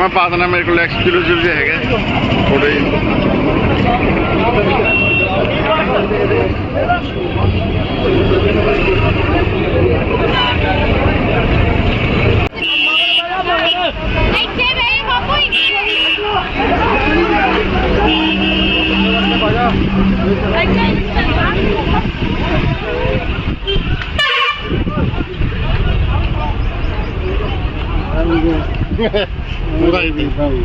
ਮੈਂ ਪਾ ਦੇਣਾ ਮੇਰੇ ਕੋਲ ਐਕਸਕਲੂਸਿਵ ਜੇ ਹੈਗੇ ਥੋੜੇ ਜਿਹੇ। ਪੂਰਾ ਹੀ ਵੀ ਆਏ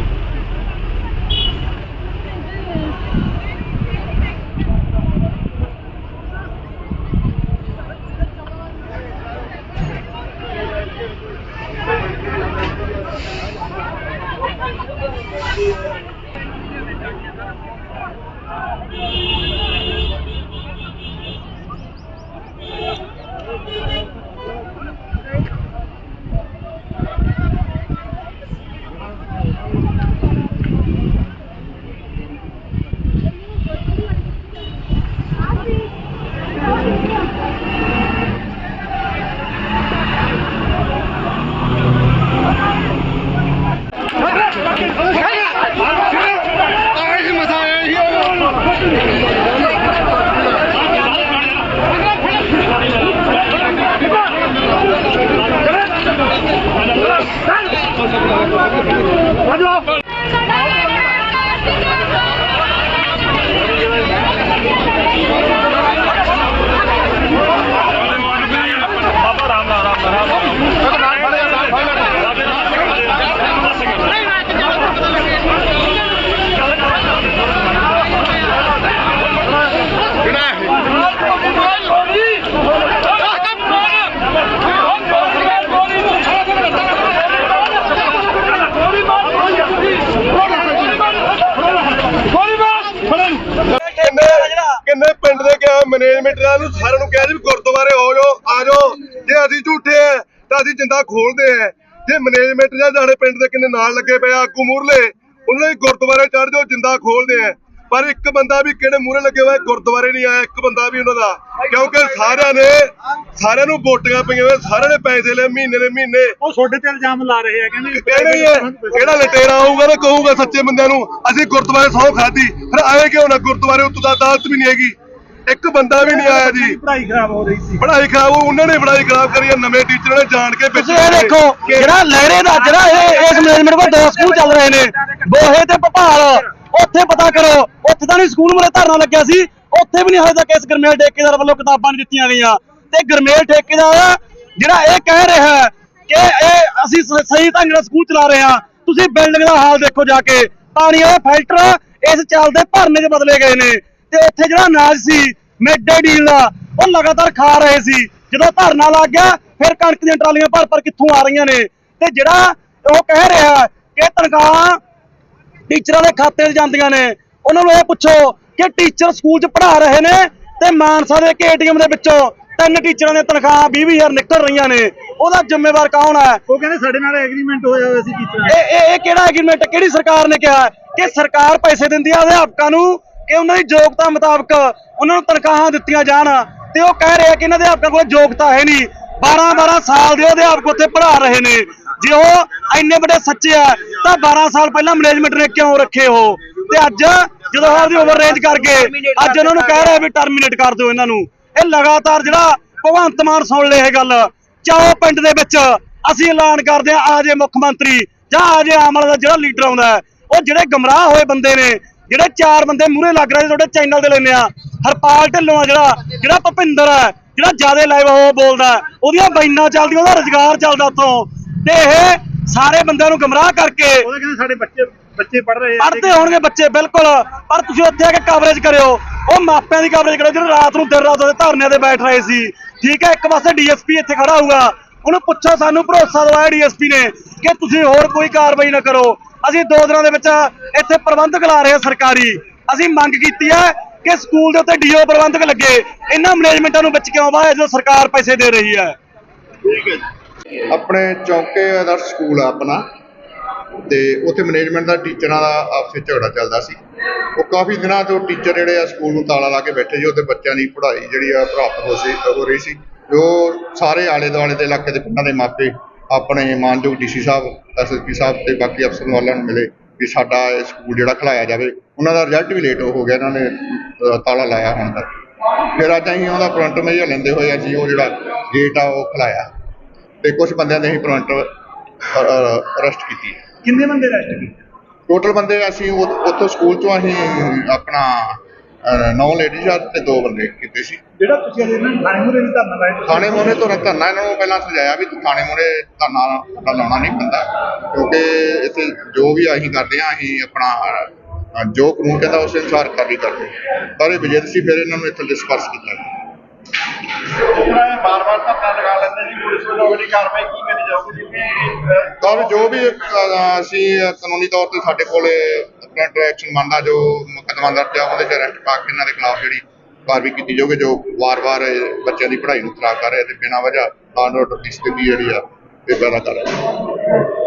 ਮੈਨੇਜਮੈਂਟ ਨਾਲ ਨੂੰ ਸਾਰਿਆਂ ਨੂੰ ਕਹਿ ਦੇ ਵੀ ਗੁਰਦੁਆਰੇ ਹੋ ਜਾਓ ਆ ਜਾਓ। ਜੇ ਅਸੀਂ ਝੂਠੇ ਆ ਤਾਂ ਅਸੀਂ ਜਿੰਦਾ ਖੋਲਦੇ ਆ। ਜੇ ਮੈਨੇਜਮੈਂਟ ਜਾਂ ਸਾਡੇ ਪਿੰਡ ਦੇ ਕਿੰਨੇ ਨਾਲ ਲੱਗੇ ਪਏ ਆ ਆਗੂ ਮੂਰਲੇ ਉਹਨਾਂ ਨੇ ਗੁਰਦੁਆਰੇ ਚੜ ਜਾਓ ਜਿੰਦਾ ਖੋਲਦੇ ਆ। ਪਰ ਇੱਕ ਬੰਦਾ ਵੀ ਕਿਹੜੇ ਮੂਹਰੇ ਲੱਗੇ ਹੋਏ ਗੁਰਦੁਆਰੇ ਨਹੀਂ ਆਇਆ ਇੱਕ ਬੰਦਾ ਵੀ ਉਹਨਾਂ ਦਾ। ਕਿਉਂਕਿ ਸਾਰਿਆਂ ਨੇ ਸਾਰਿਆਂ ਨੂੰ ਵੋਟੀਆਂ ਪਈਆਂ ਹੋਈਆਂ ਸਾਰਿਆਂ ਨੇ ਪੈਸੇ ਲਏ ਮਹੀਨੇ ਦੇ ਮਹੀਨੇ। ਉਹ ਤੁਹਾਡੇ ਤੇ ਇਲਜ਼ਾਮ ਲਾ ਰਹੇ ਆ ਕਹਿੰਦੇ ਕਿਹੜੇ ਹੈ ਕਿਹੜਾ ਲਟੇਰਾ ਆਊਗਾ ਨਾ ਕਹੂਗਾ ਸੱਚੇ ਬੰਦਿਆਂ ਨੂੰ ਅਸੀਂ ਗੁਰਦੁਆਰੇ ਸੌ ਖਾਦੀ ਫਿਰ ਆਏ ਕਿਉਂ ਨਾ? ਗੁਰਦੁਆਰੇ ਉੱਤੋਂ ਦਾ ਅਦਾਲਤ ਵੀ ਨਹੀਂ ਹੈਗੀ। ਇੱਕ ਬੰਦਾ ਵੀ ਨਹੀਂ ਆਇਆ ਜੀ। ਪੜ੍ਹਾਈ ਖਰਾਬ ਹੋ ਰਹੀ ਸੀ। ਪੜ੍ਹਾਈ ਖਰਾਬ ਹੋ ਉਹਨਾਂ ਨੇ ਪੜ੍ਹਾਈ ਖਰਾਬ ਕਰੀ ਹੈ ਨਵੇਂ ਟੀਚਰਾਂ ਨੇ ਜਾਣ ਕੇ ਵਿੱਚ ਤੁਸੀਂ ਇਹ ਦੇਖੋ ਜਿਹੜਾ ਲਹਿਰੇ ਦਾ ਜਿਹੜਾ ਇਹ ਇਸ ਮੈਨੇਜਮੈਂਟ ਕੋਲ ਦੋ ਸਕੂਲ ਚੱਲ ਰਹੇ ਨੇ ਬੋਹੇ ਤੇ ਭਪਾਲ ਉੱਥੇ ਪਤਾ ਕਰੋ ਉੱਥੇ ਤਾਂ ਨਹੀਂ ਸਕੂਲ ਮੁਰੇ ਧਰਨਾ ਲੱਗਿਆ ਸੀ ਉੱਥੇ ਵੀ ਨਹੀਂ ਹਜੇ ਤੱਕ ਇਸ ਗਰਮੇਲ ਠੇਕੇਦਾਰ ਵੱਲੋਂ ਕਿਤਾਬਾਂ ਨਹੀਂ ਦਿੱਤੀਆਂ ਗਈਆਂ। ਤੇ ਗਰਮੇਲ ਠੇਕੇਦਾਰ ਜਿਹੜਾ ਇਹ ਕਹਿ ਰਿਹਾ ਹੈ ਕਿ ਇਹ ਅਸੀਂ ਸਹੀ ਢੰਗ ਨਾਲ ਸਕੂਲ ਚਲਾ ਰਹੇ ਹਾਂ ਤੁਸੀਂ ਬਿਲਡਿੰਗ ਦਾ ਹਾਲ ਦੇਖੋ ਜਾ ਕੇ। ਪਾਣੀ ਵਾਲੇ ਫਿਲਟਰ ਇਸ ਚੱਲਦੇ ਭਰਨੇ 'ਚ ਬਦਲੇ ਗਏ ਨੇ। ਤੇ ਉੱਥੇ ਜਿਹੜਾ ਅਨਾਜ ਸੀ ਮਿਡ ਡੇ ਡੀਲ ਦਾ ਉਹ ਲਗਾਤਾਰ ਖਾ ਰਹੇ ਸੀ। ਜਦੋਂ ਧਰਨਾ ਲੱਗ ਗਿਆ ਫਿਰ ਕਣਕ ਦੀਆਂ ਟਰਾਲੀਆਂ ਭਰ ਭਰ ਕਿੱਥੋਂ ਆ ਰਹੀਆਂ ਨੇ? ਤੇ ਜਿਹੜਾ ਉਹ ਕਹਿ ਰਿਹਾ ਕਿ ਤਨਖਾਹ ਟੀਚਰਾਂ ਦੇ ਖਾਤੇ 'ਚ ਜਾਂਦੀਆਂ ਨੇ ਉਹਨਾਂ ਨੂੰ ਇਹ ਪੁੱਛੋ ਕਿ ਟੀਚਰ ਸਕੂਲ 'ਚ ਪੜ੍ਹਾ ਰਹੇ ਨੇ ਤੇ ਮਾਨਸਾ ਦੇ ਏਟੀਐਮ ਦੇ ਵਿੱਚੋਂ ਤਿੰਨ ਟੀਚਰਾਂ ਦੀਆਂ ਤਨਖਾਹਾਂ 20000 ਨਿਕਲ ਰਹੀਆਂ ਨੇ। ਉਹਦਾ ਜ਼ਿੰਮੇਵਾਰ ਕੌਣ ਹੈ? ਉਹ ਕਹਿੰਦੇ ਸਾਡੇ ਨਾਲ ਐਗਰੀਮੈਂਟ ਹੋਇਆ ਹੋਇਆ ਸੀ ਟੀਚਰਾਂ ਇਹ ਇਹ ਕਿਹੜਾ ਐਗਰੀਮੈਂਟ ਕਿਹੜੀ ਸਰਕਾਰ ਨੇ ਕਿਹਾ? ਕਿ ਸਰਕਾਰ ਪੈਸੇ ਦਿੰਦੀ ਆ ਅਧਿਆਪਕਾਂ ਨੂੰ ਕਿ ਉਹਨਾਂ ਦੀ ਯੋਗਤਾ ਮੁਤਾਬਕ ਉਹਨਾਂ ਨੂੰ ਤਨਖਾਹਾਂ ਦਿੱਤੀਆਂ ਜਾਣ ਤੇ ਉਹ ਕਹਿ ਰਹੇ ਕਿ ਇਹਨਾਂ ਦੇ ਅਧਿਆਪਕਾਂ ਕੋਲ ਯੋਗਤਾ ਹੈ ਨਹੀਂ। 12 12 ਸਾਲ ਦੇ ਉਹ ਅਧਿਆਪਕ ਉੱਥੇ ਪੜ੍ਹਾ ਰਹੇ ਨੇ। ਜੇ ਉਹ ਇੰਨੇ ਵੱਡੇ ਸੱਚੇ ਆ ਤਾਂ 12 ਸਾਲ ਪਹਿਲਾਂ ਮੈਨੇਜਮੈਂਟ ਨੇ ਕਿਉਂ ਰੱਖੇ ਹੋ ਤੇ ਅੱਜ ਜਦੋਂ ਉਹ ਆਪਦੀ ਓਵਰ ਰੇਂਜ ਕਰਕੇ ਅੱਜ ਉਹਨਾਂ ਨੂੰ ਕਹਿ ਰਹੇ ਵੀ ਟਰਮੀਨੇਟ ਕਰ ਦਿਓ ਇਹਨਾਂ ਨੂੰ। ਇਹ ਲਗਾਤਾਰ ਜਿਹੜਾ ਭਗਵੰਤ ਮਾਨ ਸੁਣ ਲਏ ਇਹ ਗੱਲ ਚਾਓ ਪਿੰਡ ਦੇ ਵਿੱਚ ਅਸੀਂ ਐਲਾਨ ਕਰਦੇ ਆ ਆ ਜੇ ਮੁੱਖ ਮੰਤਰੀ ਜਾਂ ਆ ਜੇ ਆਮ ਦਾ ਜਿਹੜਾ ਲੀਡਰ ਆਉਂਦਾ ਹੈ, ਉਹ ਜਿਹੜੇ ਗਮਰਾਹ ਹੋਏ ਬੰਦੇ ਨੇ ਜਿਹੜੇ ਚਾਰ ਬੰਦੇ ਮੂਹਰੇ ਲੱਗ ਰਹੇ ਤੁਹਾਡੇ ਚੈਨਲ ਤੇ ਲੈਨੇ ਆ। ਹਰਪਾਲ ਢਿੱਲੋਂ ਆ ਜਿਹੜਾ ਜਿਹੜਾ ਭਪਿੰਦਰ ਹੈ ਜਿਹੜਾ ਜ਼ਿਆਦਾ ਲਾਈਵ ਉਹ ਬੋਲਦਾ ਹੈ, ਉਹਦੀਆਂ ਬਾਈਨਾਂ ਚੱਲਦੀਆਂ ਉਹਦਾ ਰੁਜ਼ਗਾਰ ਚੱਲਦਾ ਉੱਥੋਂ। ਤੇ ਇਹ ਸਾਰੇ ਬੰਦਿਆਂ ਨੂੰ ਗਮਰਾਹ ਕਰਕੇ ਉਹਦੇ ਕਹਿੰਦੇ ਸਾਡੇ ਬੱਚੇ ਬੱਚੇ ਪੜ ਰਹੇ ਆ। ਪੜ੍ਹਦੇ ਹੋਣਗੇ ਬੱਚੇ ਬਿਲਕੁਲ। ਪਰ ਤੁਸੀਂ ਉੱਥੇ ਆ ਕੇ ਕਵਰੇਜ ਕਰਿਓ। ਉਹ ਮਾਪਿਆਂ ਦੀ ਕਵਰੇਜ ਕਰੋ ਜਿਹੜੇ ਰਾਤ ਨੂੰ ਦਿਨ ਰਾਤ ਉਹਦੇ ਧਰਨਿਆਂ ਤੇ ਬੈਠ ਰਹੇ ਸੀ। ਠੀਕ ਹੈ ਇੱਕ ਪਾਸੇ ਡੀਐਸਪੀ ਇੱਥੇ ਖੜਾ ਹੋਊਗਾ। ਉਹਨੂੰ ਪੁੱਛੋ ਸਾਨੂੰ ਭਰੋਸਾ ਦਵਾਇਆ ਡੀਐਸਪੀ ਨੇ ਕਿ ਤੁਸੀਂ ਹੋਰ ਕੋਈ ਕਾਰਵਾਈ ਨਾ ਕਰੋ। ਅਸੀਂ ਦੋ ਦਿਨਾਂ ਦੇ ਵਿੱਚ ਇੱਥੇ ਪ੍ਰਬੰਧਕ ਲਾ ਰਹੇ ਹਾਂ ਸਰਕਾਰੀ। ਅਸੀਂ ਮੰਗ ਕੀਤੀ ਹੈ ਕਿ ਸਕੂਲ ਦੇ ਉੱਤੇ ਡੀਓ ਪ੍ਰਬੰਧਕ ਲੱਗੇ। ਇਹਨਾਂ ਮੈਨੇਜਮੈਂਟਾਂ ਨੂੰ ਵਿੱਚ ਕਿਉਂ ਵਾਇਆ ਜਦੋਂ ਸਰਕਾਰ ਪੈਸੇ ਦੇ ਰਹੀ ਹੈ। ਆਪਣੇ ਚੌਂਕੇ ਆਦਰਸ਼ ਸਕੂਲ ਆ ਆਪਣਾ, ਤੇ ਉੱਥੇ ਮੈਨੇਜਮੈਂਟ ਦਾ ਟੀਚਰਾਂ ਦਾ ਆਪਸੇ ਝਗੜਾ ਚੱਲਦਾ ਸੀ। ਉਹ ਕਾਫੀ ਦਿਨਾਂ ਤੋਂ ਟੀਚਰ ਜਿਹੜੇ ਆ ਸਕੂਲ ਨੂੰ ਤਾਲਾ ਲਾ ਕੇ ਬੈਠੇ ਸੀ, ਉਹਦੇ ਬੱਚਿਆਂ ਦੀ ਪੜ੍ਹਾਈ ਜਿਹੜੀ ਆ ਪ੍ਰਾਪਤ ਹੋ ਸੀ, ਹੋ ਰਹੀ ਸੀ। ਜੋ ਸਾਰੇ ਆਲੇ ਦੁਆਲੇ ਦੇ ਇਲਾਕੇ ਦੇ ਪਿੰਡਾਂ ਦੇ ਮਾਪੇ ਆਪਣੇ ਮਾਨਯੋਗ ਡੀਸੀ ਸਾਹਿਬ ਐਸਐਸਪੀ ਸਾਹਿਬ ਤੇ ਬਾਕੀ ਅਫਸਰ ਵਾਲਿਆਂ ਨੂੰ ਮਿਲੇ ਕਿ ਸਾਡਾ ਇਹ ਸਕੂਲ ਜਿਹੜਾ ਖਲਾਇਆ ਜਾਵੇ। ਉਹਨਾਂ ਦਾ ਰਿਜ਼ਲਟ ਵੀ ਲੇਟ ਹੋ ਗਿਆ ਇਹਨਾਂ ਨੇ ਤਾਲਾ ਲਾਇਆ ਹੁਣ ਤੱਕ ਫਿਰ ਅੱਜ ਅਸੀਂ ਉਹਦਾ ਪ੍ਰਿੰਟ ਮੇਜਰ ਲੈਂਦੇ ਹੋਏ ਅਸੀਂ ਉਹ ਜਿਹੜਾ ਗੇਟ ਆ ਉਹ ਖਲਾਇਆ। ਤੇ ਕੁਝ ਬੰਦਿਆਂ ਦੇ ਅਸੀਂ ਪ੍ਰਿੰਟ ਅਰੈਸਟ ਕੀਤੀ ਕਿੰਨੇ ਬੰਦੇ ਰੈਸਟ ਕੀਤੇ? ਟੋਟਲ ਬੰਦੇ ਅਸੀਂ ਉੱਥੋਂ ਸਕੂਲ ਚੋਂ ਅਸੀਂ ਆਪਣਾ ਨੌ ਲੇਡੀਜ਼ ਆ ਤੇ ਦੋ ਬੰਦੇ ਕੀਤੇ ਸੀ ਜਿਹੜਾ ਤੁਸੀਂ ਅਜੇ ਨਾ ਥਾਣੇ ਮੂਰੇ ਨਹੀਂ ਧਰਨਾ ਲਾਇਆ ਤੁਸੀਂ। ਥਾਣੇ ਮੋਹਰੇ ਤੋਂ ਧਰਨਾ ਇਹਨਾਂ ਨੂੰ ਪਹਿਲਾਂ ਸਮਝਾਇਆ ਵੀ ਤੂੰ ਥਾਣੇ ਮੋਹਰੇ ਧਰਨਾ ਤੁਹਾਡਾ ਲਾਉਣਾ ਨਹੀਂ ਪੈਂਦਾ ਕਿਉਂਕਿ ਇੱਥੇ ਜੋ ਵੀ ਅਸੀਂ ਕਰਦੇ ਆ ਅਸੀਂ ਆਪਣਾ ਜੋ ਕਾਨੂੰਨ ਕਹਿੰਦਾ ਉਸ ਅਨੁਸਾਰ ਕਾਰਵਾਈ ਕਰਦੇ ਹਾਂ। ਪਰ ਇਹ ਵਿਜੇਂਦਰ ਸੀ ਫਿਰ ਇਹਨਾਂ ਨੂੰ ਇੱਥੇ ਡਿਸਪਰਸ ਕੀਤਾ ਬਾਰ-ਬਾਰ ਧੱਕਾ ਲਗਾ ਲੈਂਦੇ ਜੀ ਪੁਲਿਸ ਵੱਲੋਂ ਅਗਲੀ ਕਾਰਵਾਈ ਕੀ ਕਰੀ ਜਾਊਗੀ ਜਿਵੇਂ ਤਾਂ ਜੋ ਵੀ ਅ, ਅਸੀਂ ਕਾਨੂੰਨੀ ਤੌਰ ਤੇ ਸਾਡੇ ਕੋਲ ਕਰੰਟ ਐਕਸ਼ਨ ਮੰਨਦਾ ਜੋ ਮੁਕੱਦਮਾ ਦਰਜ ਆ ਉਹਦੇ ਚ ਅਰੈਸਟ ਪਾ ਕੇ ਇਹਨਾਂ ਦੇ ਖਿਲਾਫ ਜਿਹੜੀ ਕਾਰਵਾਈ ਕੀਤੀ ਜਾਊਗੀ ਜੋ ਵਾਰ-ਵਾਰ ਬੱਚਿਆਂ ਦੀ ਪੜ੍ਹਾਈ ਨੂੰ ਖਰਾਬ ਕਰ ਰਹੇ ਤੇ ਬਿਨਾਂ ਵਜ੍ਹਾ ਆਨ ਆਰਡਰ ਦੀ ਸਥਿਤੀ ਜਿਹੜੀ ਆ ਇਹ ਪੈਦਾ ਕਰ ਰਹੇ।